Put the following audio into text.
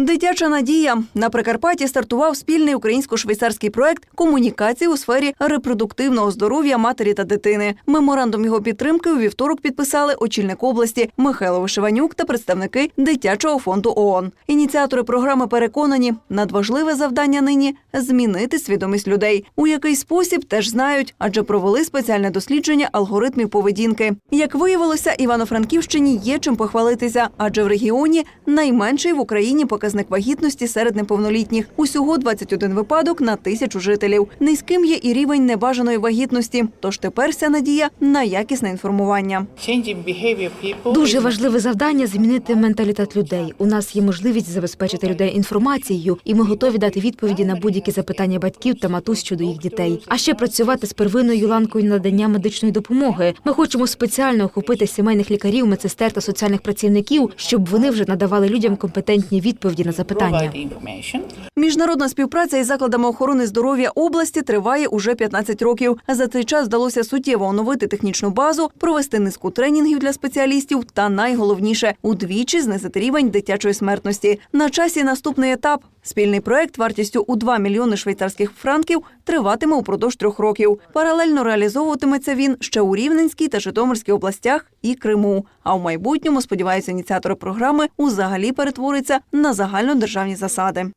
Дитяча надія на Прикарпатті стартував спільний українсько-швейцарський проект комунікації у сфері репродуктивного здоров'я матері та дитини. Меморандум його підтримки у вівторок підписали очільник області Михайло Вишиванюк та представники дитячого фонду ООН. Ініціатори програми переконані, надважливе завдання нині змінити свідомість людей. У який спосіб теж знають, адже провели спеціальне дослідження алгоритмів поведінки. Як виявилося, Івано-Франківщині є чим похвалитися, адже в регіоні найменший в Україні показник вагітності серед неповнолітніх. Усього 21 випадок на тисячу жителів. Низьким є і рівень небажаної вагітності. Тож тепер вся надія на якісне інформування. Дуже важливе завдання змінити менталітет людей. У нас є можливість забезпечити людей інформацією, і ми готові дати відповіді на будь-які запитання батьків та матусь щодо їх дітей. А ще працювати з первинною ланкою надання медичної допомоги. Ми хочемо спеціально охопити сімейних лікарів, медсестер та соціальних працівників, щоб вони вже надавали людям компетентні відповіді на запитання. Міжнародна співпраця із закладами охорони здоров'я області триває уже 15 років. За цей час вдалося суттєво оновити технічну базу, провести низку тренінгів для спеціалістів та найголовніше удвічі знизити рівень дитячої смертності. На часі наступний етап. Спільний проект вартістю у 2 мільйони швейцарських франків триватиме упродовж трьох років. Паралельно реалізовуватиметься він ще у Рівненській та Житомирській областях і Криму. А в майбутньому, сподіваються, ініціатори програми узагалі перетвориться на загальнодержавні засади.